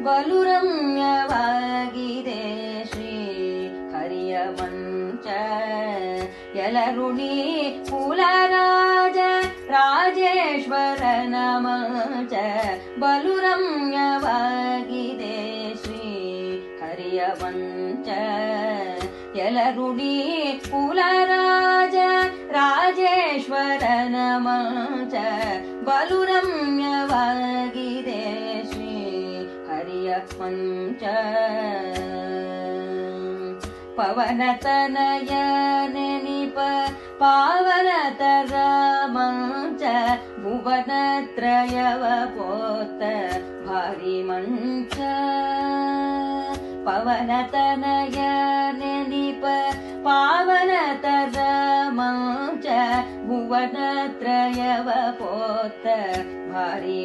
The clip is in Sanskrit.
ಬಲು ರಮ್ಯವಾಗಿದೆ ಶ್ರೀ ಹರಿಯ ಮಂಚ ಯಲರುಣಿ ಕುಲರಾಜ ರಾಜೇಶ್ವರನ ಮಂಚ ಬಲು ರಮ್ಯವಾಗಿದೆ ಶ್ರೀ ಹರಿಯ ಮಂಚ ಯಲರುಣಿ ಕುಲರಾಜ ರಾಜೇಶ್ವರನ ಮಂಚ ಬಲು ರಮ್ಯವಾಗಿದೆ ಶ್ರೀ मञ्च पवनतनयनिप पावनतरामं च भुवनत्रयव पोत भारि मञ्च। पवनतनयनिप पावनतरामं च भुवनत्रयव पोत भारि